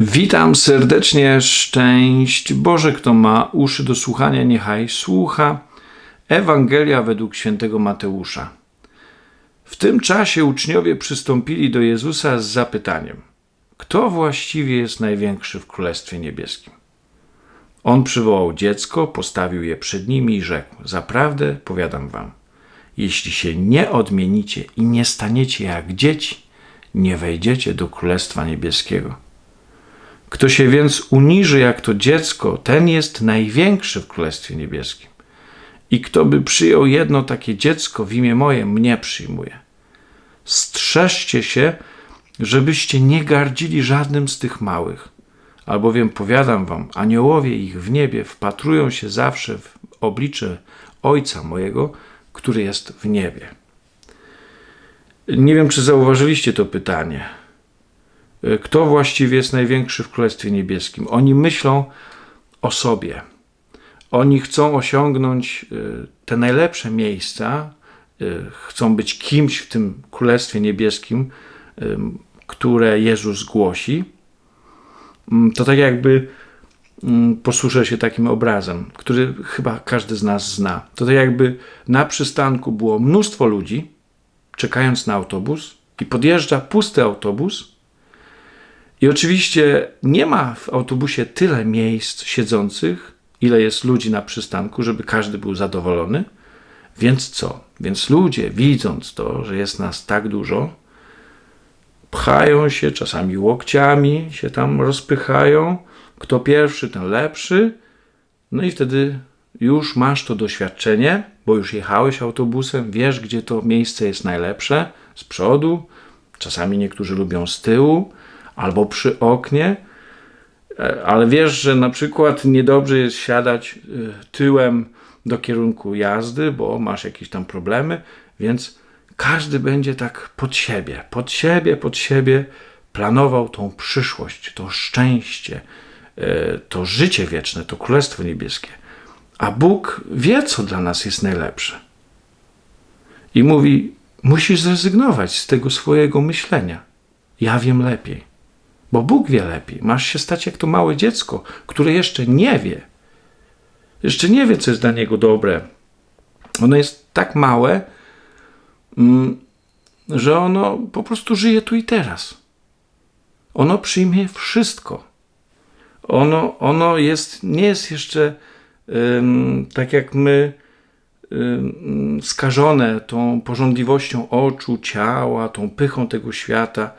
Witam serdecznie, szczęść Boże, kto ma uszy do słuchania, niechaj słucha. Ewangelia według świętego Mateusza. W tym czasie uczniowie przystąpili do Jezusa z zapytaniem: Kto właściwie jest największy w Królestwie Niebieskim? On przywołał dziecko, postawił je przed nimi i rzekł: Zaprawdę powiadam wam, jeśli się nie odmienicie i nie staniecie jak dzieci, nie wejdziecie do Królestwa Niebieskiego. Kto się więc uniży jak to dziecko, ten jest największy w Królestwie Niebieskim. I kto by przyjął jedno takie dziecko w imię moje, mnie przyjmuje. Strzeżcie się, żebyście nie gardzili żadnym z tych małych. Albowiem powiadam wam, aniołowie ich w niebie wpatrują się zawsze w oblicze Ojca mojego, który jest w niebie. Nie wiem, czy zauważyliście to pytanie. Y, kto właściwie jest największy w Królestwie Niebieskim. Oni myślą o sobie. Oni chcą osiągnąć y, te najlepsze miejsca, y, chcą być kimś w tym Królestwie Niebieskim, które Jezus głosi. Mm, to tak jakby mm, posłuszę się takim obrazem, który chyba każdy z nas zna. To tak jakby na przystanku było mnóstwo ludzi, czekając na autobus, i podjeżdża pusty autobus i oczywiście nie ma w autobusie tyle miejsc siedzących, ile jest ludzi na przystanku, żeby każdy był zadowolony. Więc co? Więc ludzie, widząc to, że jest nas tak dużo, pchają się, czasami łokciami się tam rozpychają. Kto pierwszy, ten lepszy. No i wtedy już masz to doświadczenie, bo już jechałeś autobusem, wiesz, gdzie to miejsce jest najlepsze z przodu. Czasami niektórzy lubią z tyłu albo przy oknie, e, ale wiesz, że na przykład niedobrze jest siadać e, tyłem do kierunku jazdy, bo masz jakieś tam problemy, więc każdy będzie tak pod siebie, pod siebie, pod siebie planował tą przyszłość, to szczęście, e, to życie wieczne, to Królestwo Niebieskie. A Bóg wie, co dla nas jest najlepsze. I mówi: Musisz zrezygnować z tego swojego myślenia. Ja wiem lepiej. Bo Bóg wie lepiej. Masz się stać jak to małe dziecko, które jeszcze nie wie. Jeszcze nie wie, co jest dla niego dobre. Ono jest tak małe, mm, że ono po prostu żyje tu i teraz. Ono przyjmie wszystko. Ono, ono jest, nie jest jeszcze tak jak my um, skażone tą porządliwością oczu, ciała, tą pychą tego świata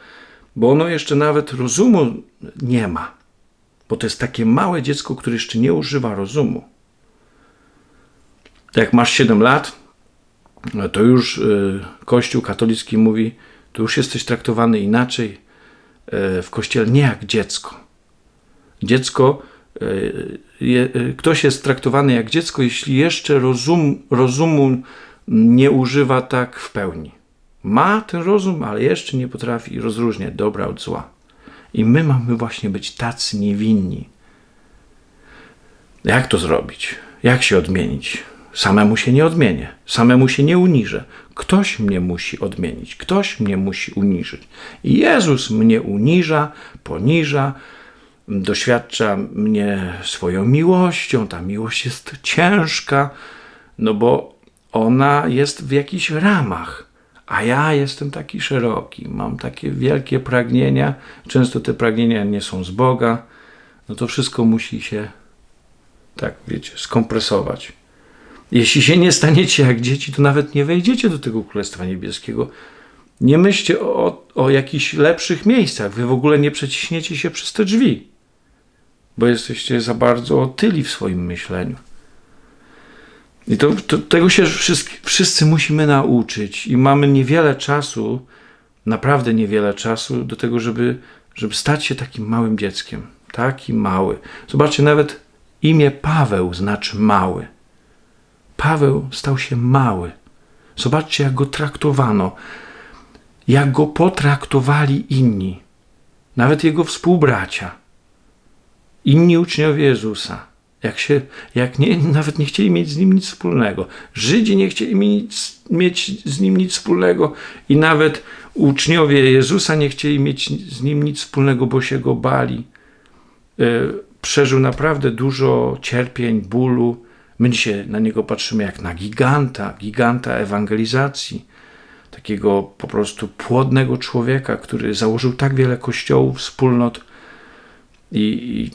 bo ono jeszcze nawet rozumu nie ma, bo to jest takie małe dziecko, które jeszcze nie używa rozumu. Jak masz 7 lat, to już y, Kościół katolicki mówi, to już jesteś traktowany inaczej y, w kościele, nie jak dziecko. Dziecko, y, ktoś jest traktowany jak dziecko, jeśli jeszcze rozum, rozumu nie używa tak w pełni. Ma ten rozum, ale jeszcze nie potrafi rozróżniać dobra od zła. I my mamy właśnie być tacy niewinni. Jak to zrobić? Jak się odmienić? Samemu się nie odmienię, samemu się nie uniżę. Ktoś mnie musi odmienić, ktoś mnie musi uniżyć. I Jezus mnie uniża, poniża, doświadcza mnie swoją miłością. Ta miłość jest ciężka, no bo ona jest w jakichś ramach a ja jestem taki szeroki, mam takie wielkie pragnienia, często te pragnienia nie są z Boga, no to wszystko musi się, tak wiecie, skompresować. Jeśli się nie staniecie jak dzieci, to nawet nie wejdziecie do tego Królestwa Niebieskiego. Nie myślcie o, o jakichś lepszych miejscach. Wy w ogóle nie przeciśniecie się przez te drzwi, bo jesteście za bardzo otyli w swoim myśleniu. I to, to, tego się wszyscy, wszyscy musimy nauczyć i mamy niewiele czasu, naprawdę niewiele czasu do tego, żeby, żeby stać się takim małym dzieckiem. Taki mały. Zobaczcie, nawet imię Paweł znaczy mały. Paweł stał się mały. Zobaczcie, jak go traktowano, jak go potraktowali inni, nawet jego współbracia, inni uczniowie Jezusa. Jak, się, jak nie, nawet nie chcieli mieć z nim nic wspólnego. Żydzi nie chcieli mieć, z nim nic wspólnego i nawet uczniowie Jezusa nie chcieli mieć z nim nic wspólnego, bo się go bali. przeżył naprawdę dużo cierpień, bólu. My dzisiaj na niego patrzymy jak na giganta, giganta ewangelizacji, takiego po prostu płodnego człowieka, który założył tak wiele kościołów, wspólnot i, i,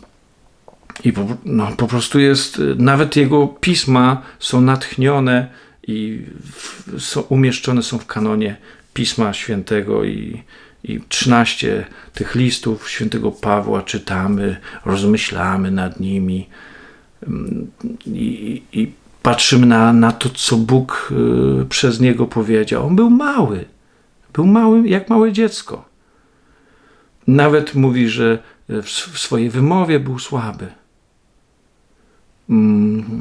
i po, no, po prostu jest, nawet jego pisma są natchnione i w, są, umieszczone są w kanonie Pisma Świętego i, i 13 tych listów świętego Pawła czytamy, rozmyślamy nad nimi mm, i, i patrzymy na, na to, co Bóg y, przez niego powiedział. On był mały, był mały jak małe dziecko. Nawet mówi, że w, w swojej wymowie był słaby. Mm,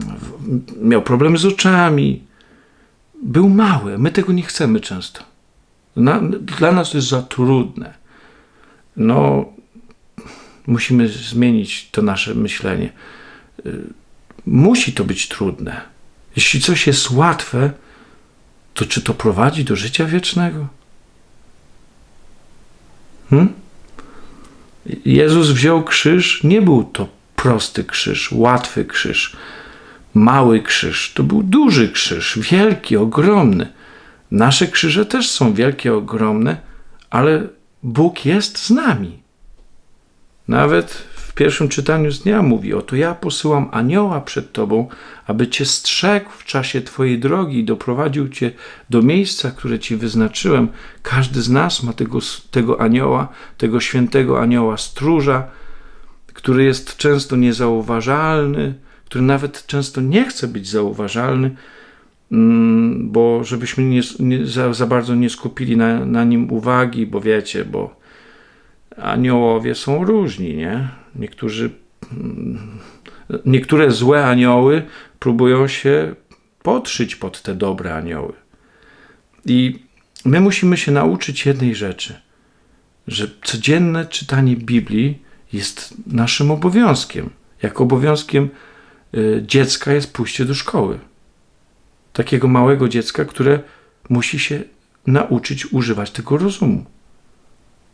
miał problemy z oczami. Był mały. My tego nie chcemy często. Na, dla nas to jest za trudne. No, musimy zmienić to nasze myślenie. Y, musi to być trudne. Jeśli coś jest łatwe, to czy to prowadzi do życia wiecznego? Hmm? Jezus wziął krzyż, nie był to prosty krzyż, łatwy krzyż, mały krzyż. To był duży krzyż, wielki, ogromny. Nasze krzyże też są wielkie, ogromne, ale Bóg jest z nami. Nawet w pierwszym czytaniu z dnia mówi: Oto ja posyłam anioła przed tobą, aby cię strzegł w czasie twojej drogi i doprowadził cię do miejsca, które ci wyznaczyłem. Każdy z nas ma tego, tego anioła, tego świętego anioła stróża, który jest często niezauważalny, który nawet często nie chce być zauważalny, Mm, bo żebyśmy nie, nie, za, za, bardzo nie skupili na, na nim uwagi, bo wiecie, bo aniołowie są różni, nie? Niektórzy, mm, niektóre złe anioły próbują się podszyć pod te dobre anioły. I my musimy się nauczyć jednej rzeczy, że codzienne czytanie Biblii jest naszym obowiązkiem. Jak obowiązkiem y, dziecka jest pójście do szkoły takiego małego dziecka, które musi się nauczyć używać tego rozumu.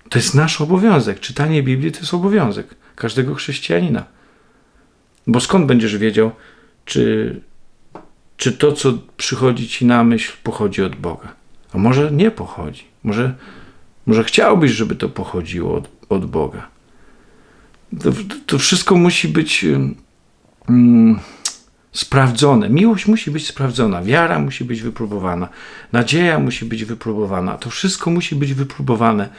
To jest nasz obowiązek. Czytanie Biblii to jest obowiązek każdego chrześcijanina. Bo skąd będziesz wiedział, czy, czy to, co przychodzi ci na myśl, pochodzi od Boga? A może nie pochodzi? Może, może chciałbyś, żeby to pochodziło od, od Boga? To, to wszystko musi być. Um, sprawdzone. Miłość musi być sprawdzona, wiara musi być wypróbowana, nadzieja musi być wypróbowana. To wszystko musi być wypróbowane.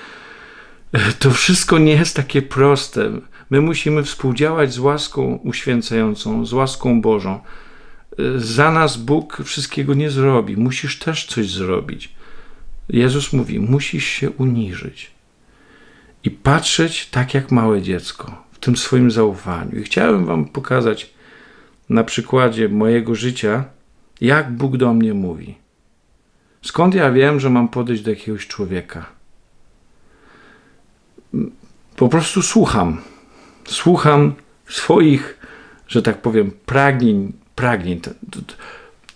To wszystko nie jest takie proste. My musimy współdziałać z łaską uświęcającą, z łaską Bożą. Za nas Bóg wszystkiego nie zrobi. Musisz też coś zrobić. Jezus mówi: musisz się uniżyć i patrzeć tak jak małe dziecko w tym swoim zaufaniu. I chciałem Wam pokazać na przykładzie mojego życia, jak Bóg do mnie mówi. Skąd ja wiem, że mam podejść do jakiegoś człowieka? Po prostu słucham. Słucham swoich, że tak powiem, pragnień, pragnień. To, to,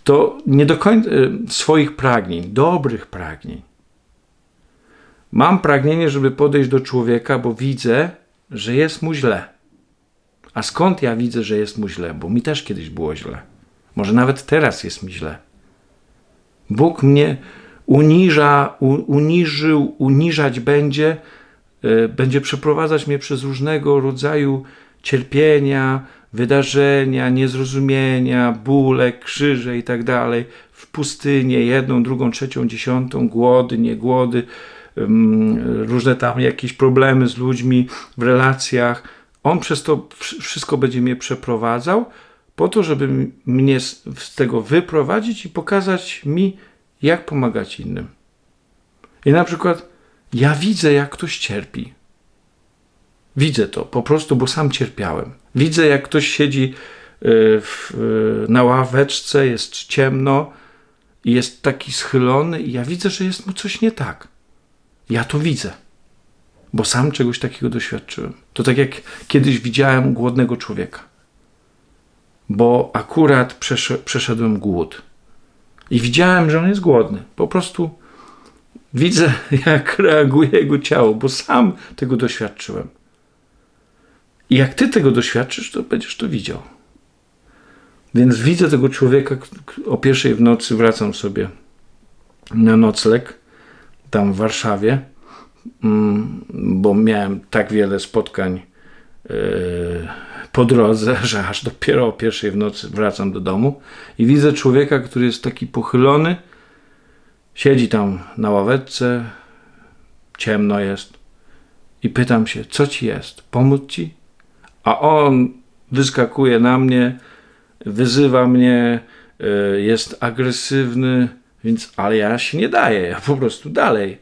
to nie do końca e, swoich pragnień, dobrych pragnień. Mam pragnienie, żeby podejść do człowieka, bo widzę, że jest mu źle. A skąd ja widzę, że jest mu źle? Bo mi też kiedyś było źle. Może nawet teraz jest mi źle. Bóg mnie uniża, uniżył, uniżać będzie, e, będzie przeprowadzać mnie przez różnego rodzaju cierpienia, wydarzenia, niezrozumienia, bóle, krzyże i tak dalej, w pustynię, jedną, drugą, trzecią, dziesiątą, głody, niegłody, różne tam jakieś problemy z ludźmi w relacjach, on przez to wszystko będzie mnie przeprowadzał, po to, żeby mnie z tego wyprowadzić i pokazać mi, jak pomagać innym. I na przykład ja widzę, jak ktoś cierpi. Widzę to po prostu, bo sam cierpiałem. Widzę, jak ktoś siedzi e, w, e, na ławeczce, jest ciemno i jest taki schylony, i ja widzę, że jest mu coś nie tak. Ja to widzę bo sam czegoś takiego doświadczyłem. To tak jak kiedyś widziałem głodnego człowieka, bo akurat przeszedłem głód i widziałem, że on jest głodny. Po prostu widzę, jak reaguje jego ciało, bo sam tego doświadczyłem. I jak ty tego doświadczysz, to będziesz to widział. Więc widzę tego człowieka o pierwszej w nocy, wracam sobie na nocleg tam w Warszawie, mm, bo miałem tak wiele spotkań yy, po drodze, że aż dopiero o pierwszej w nocy wracam do domu i widzę człowieka, który jest taki pochylony, siedzi tam na ławeczce, ciemno jest i pytam się, co ci jest, pomóc ci? A on wyskakuje na mnie, wyzywa mnie, y, jest agresywny, więc, ale ja się nie daję, ja po prostu dalej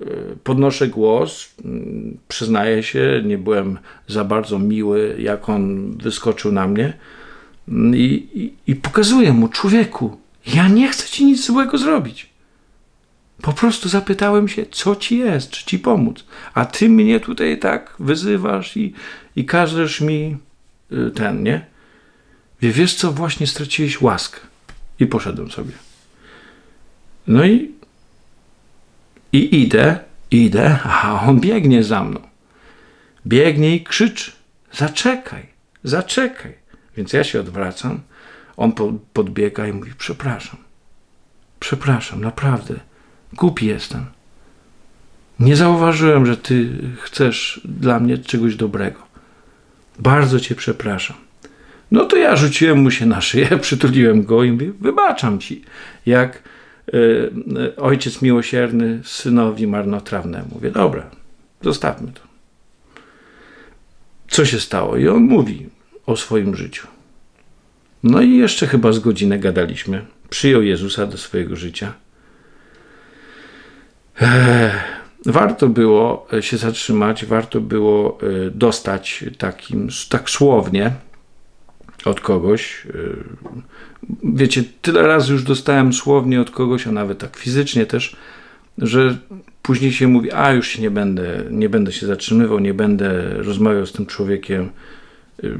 y, podnoszę głos, mm, przyznaję się, nie byłem za bardzo miły, jak on wyskoczył na mnie mm, i, i, i pokazuję mu, człowieku, ja nie chcę ci nic złego zrobić. Po prostu zapytałem się, co ci jest, czy ci pomóc. A ty mnie tutaj tak wyzywasz i, i każesz mi y, ten, nie? Wie, wiesz co, właśnie straciłeś łaskę. I poszedłem sobie. No i, i idę, idę, a on biegnie za mną. Biegnie i krzyczy, zaczekaj, zaczekaj. Więc ja się odwracam, on podbiega i mówi, przepraszam, przepraszam, naprawdę, głupi jestem. Nie zauważyłem, że ty chcesz dla mnie czegoś dobrego. Bardzo cię przepraszam. No to ja rzuciłem mu się na szyję, przytuliłem go i mówię, wybaczam ci, jak ojciec miłosierny synowi marnotrawnemu. Mówię, dobra, zostawmy to. Co się stało? I on mówi o swoim życiu. No i jeszcze chyba z godzinę gadaliśmy. Przyjął Jezusa do swojego życia. Eee, warto było się zatrzymać, warto było dostać takim, tak słownie od kogoś. Y, wiecie, tyle razy już dostałem słownie od kogoś, a nawet tak fizycznie też, że później się mówi, a już się nie będę, nie będę się zatrzymywał, nie będę rozmawiał z tym człowiekiem. Y,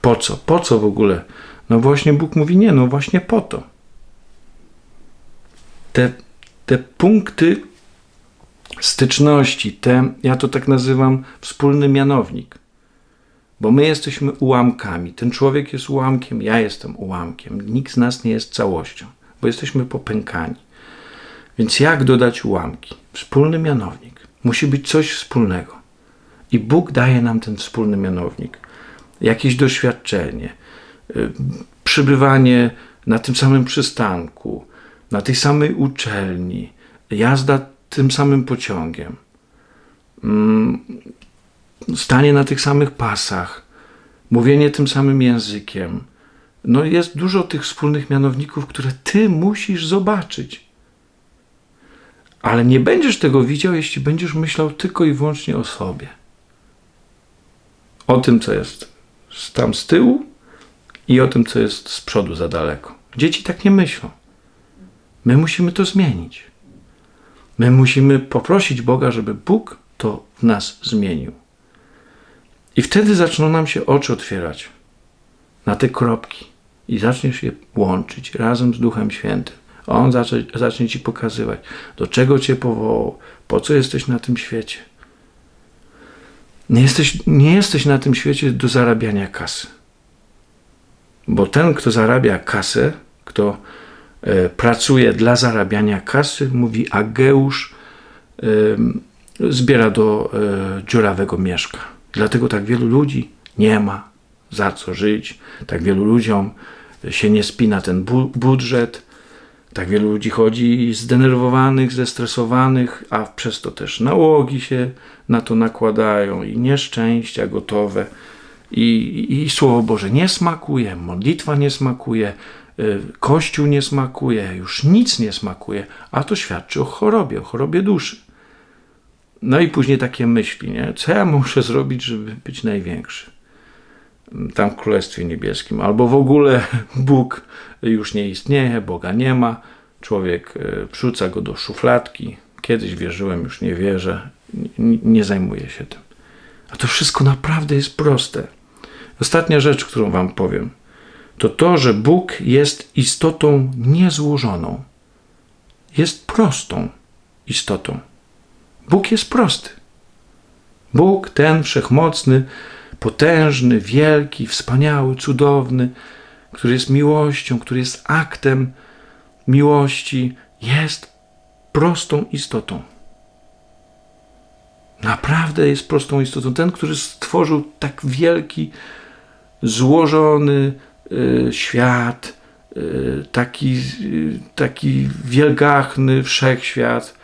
po co? Po co w ogóle? No właśnie Bóg mówi, nie, no właśnie po to. Te, te punkty styczności, te, ja to tak nazywam, wspólny mianownik bo my jesteśmy ułamkami. Ten człowiek jest ułamkiem, ja jestem ułamkiem. Nikt z nas nie jest całością, bo jesteśmy popękani. Więc jak dodać ułamki? Wspólny mianownik. Musi być coś wspólnego. I Bóg daje nam ten wspólny mianownik. Jakieś doświadczenie, y, przybywanie na tym samym przystanku, na tej samej uczelni, jazda tym samym pociągiem, mm, stanie na tych samych pasach, mówienie tym samym językiem. No jest dużo tych wspólnych mianowników, które ty musisz zobaczyć. Ale nie będziesz tego widział, jeśli będziesz myślał tylko i wyłącznie o sobie. O tym, co jest tam z tyłu i o tym, co jest z przodu za daleko. Dzieci tak nie myślą. My musimy to zmienić. My musimy poprosić Boga, żeby Bóg to w nas zmienił. I wtedy zaczną nam się oczy otwierać na te kropki i zaczniesz je łączyć razem z Duchem Świętym. On zacznie, zacznie ci pokazywać, do czego cię powołał, po co jesteś na tym świecie. Nie jesteś, nie jesteś na tym świecie do zarabiania kasy. Bo ten, kto zarabia kasę, kto e, pracuje dla zarabiania kasy, mówi Ageusz, e, zbiera do e, dziurawego mieszka. Dlatego tak wielu ludzi nie ma za co żyć, tak wielu ludziom się nie spina ten bu budżet, tak wielu ludzi chodzi zdenerwowanych, zestresowanych, a przez to też nałogi się na to nakładają i nieszczęścia gotowe. I, i Słowo Boże nie smakuje, modlitwa nie smakuje, y, Kościół nie smakuje, już nic nie smakuje, a to świadczy o chorobie, o chorobie duszy. No i później takie myśli, nie? Co ja muszę zrobić, żeby być największy? Tam w Królestwie Niebieskim. Albo w ogóle Bóg już nie istnieje, Boga nie ma. Człowiek e, wrzuca go do szufladki. Kiedyś wierzyłem, już nie wierzę. Nie, nie zajmuję się tym. A to wszystko naprawdę jest proste. Ostatnia rzecz, którą Wam powiem, to to, że Bóg jest istotą niezłożoną. Jest prostą istotą. Bóg jest prosty. Bóg, ten wszechmocny, potężny, wielki, wspaniały, cudowny, który jest miłością, który jest aktem miłości, jest prostą istotą. Naprawdę jest prostą istotą. Ten, który stworzył tak wielki, złożony y, świat, y, taki, y, taki wielgachny wszechświat,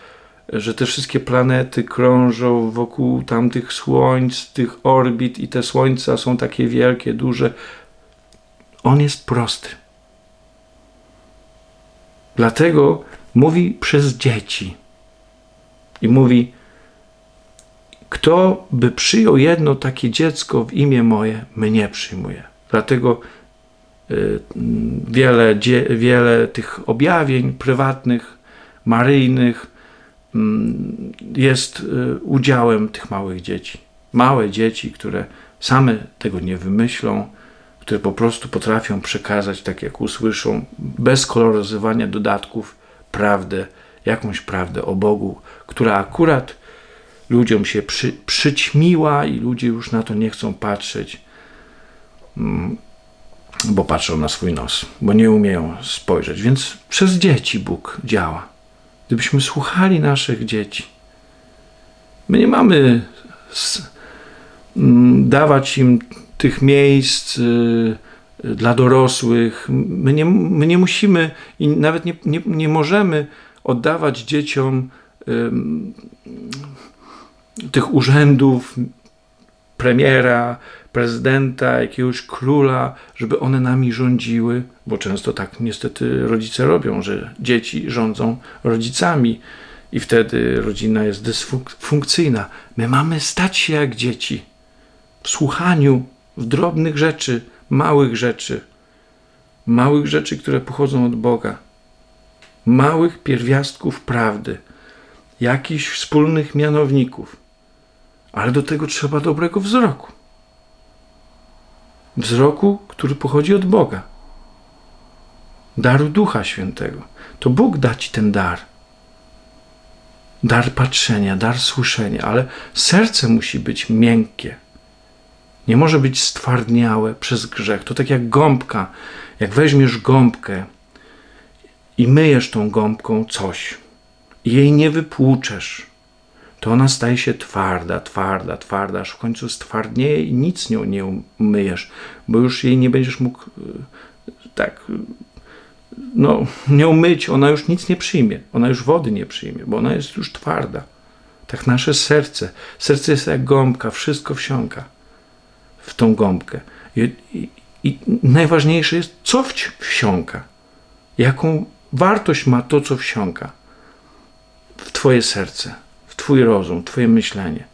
że te wszystkie planety krążą wokół tamtych słońc, tych orbit i te słońca są takie wielkie, duże. On jest prosty. Dlatego mówi przez dzieci. I mówi: Kto by przyjął jedno takie dziecko w imię moje, mnie przyjmuje. Dlatego y, wiele, wiele tych objawień prywatnych, maryjnych jest y, udziałem tych małych dzieci. Małe dzieci, które same tego nie wymyślą, które po prostu potrafią przekazać, tak jak usłyszą, bez koloryzowania dodatków, prawdę, jakąś prawdę o Bogu, która akurat ludziom się przy, przyćmiła i ludzie już na to nie chcą patrzeć, mm, bo patrzą na swój nos, bo nie umieją spojrzeć. Więc przez dzieci Bóg działa. Gdybyśmy słuchali naszych dzieci, my nie mamy mm, dawać im tych miejsc y, dla dorosłych. My nie, my nie musimy i nawet nie, nie, nie możemy oddawać dzieciom tych urzędów premiera, prezydenta, jakiegoś króla, żeby one nami rządziły, bo często tak niestety rodzice robią, że dzieci rządzą rodzicami i wtedy rodzina jest dysfunkcyjna. My mamy stać się jak dzieci w słuchaniu, w drobnych rzeczy, małych rzeczy, małych rzeczy, które pochodzą od Boga, małych pierwiastków prawdy, jakichś wspólnych mianowników, ale do tego trzeba dobrego wzroku. Wzroku, który pochodzi od Boga. Daru Ducha Świętego. To Bóg da ci ten dar. Dar patrzenia, dar słyszenia, ale serce musi być miękkie nie może być stwardniałe przez grzech. To tak jak gąbka. Jak weźmiesz gąbkę i myjesz tą gąbką coś i jej nie wypłuczesz, to ona staje się twarda, twarda, twarda, aż w końcu stwardnieje i nic nią nie umyjesz, bo już jej nie będziesz mógł e, tak no, nią myć, ona już nic nie przyjmie, ona już wody nie przyjmie, bo ona jest już twarda. Tak nasze serce. Serce jest jak gąbka, wszystko wsiąka w tą gąbkę. I, i, i najważniejsze jest, co wsiąka. Jaką wartość ma to, co wsiąka w Twoje serce, Twój rozum, Twoje myślenie.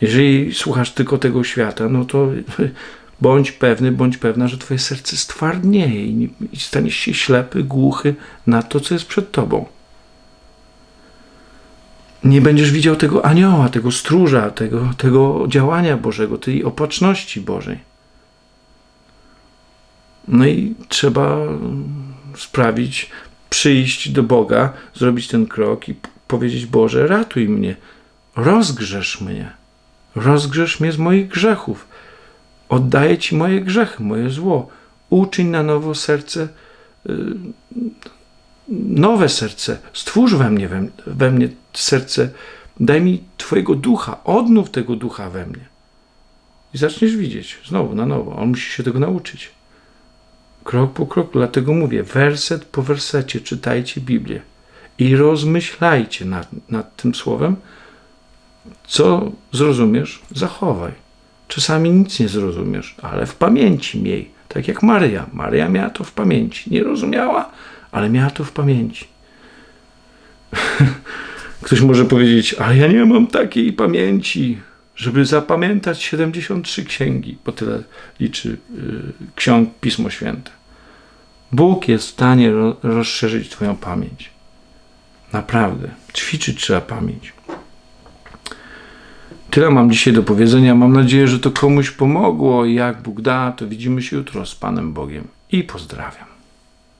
Jeżeli słuchasz tylko tego świata, no to bądź pewny, bądź pewna, że Twoje serce stwardnieje i, staniesz się ślepy, głuchy na to, co jest przed Tobą nie będziesz widział tego anioła, tego stróża, tego, tego działania Bożego, tej opatrzności Bożej. No i trzeba sprawić, przyjść do Boga, zrobić ten krok i powiedzieć: Boże, ratuj mnie, rozgrzesz mnie, rozgrzesz mnie z moich grzechów. Oddaję Ci moje grzechy, moje zło. Uczyń na nowo serce y, nowe serce, stwórz we mnie, we, we mnie serce, daj mi Twojego ducha, odnów tego ducha we mnie. I zaczniesz widzieć znowu na nowo. On musi się tego nauczyć. Krok po kroku, dlatego mówię, werset po wersecie czytajcie Biblię i rozmyślajcie nad, nad tym słowem. Co zrozumiesz, zachowaj. Czasami nic nie zrozumiesz, ale w pamięci miej. Tak jak Maryja. Maryja miała to w pamięci. Nie rozumiała, ale miała to w pamięci. Ktoś może powiedzieć, ale ja nie mam takiej pamięci, żeby zapamiętać 73 księgi, bo tyle liczy y, ksiąg Pismo Święte. Bóg jest w stanie ro rozszerzyć Twoją pamięć. Naprawdę. Ćwiczyć trzeba pamięć. Tyle mam dzisiaj do powiedzenia. Mam nadzieję, że to komuś pomogło. Jak Bóg da, to widzimy się jutro z Panem Bogiem. I pozdrawiam.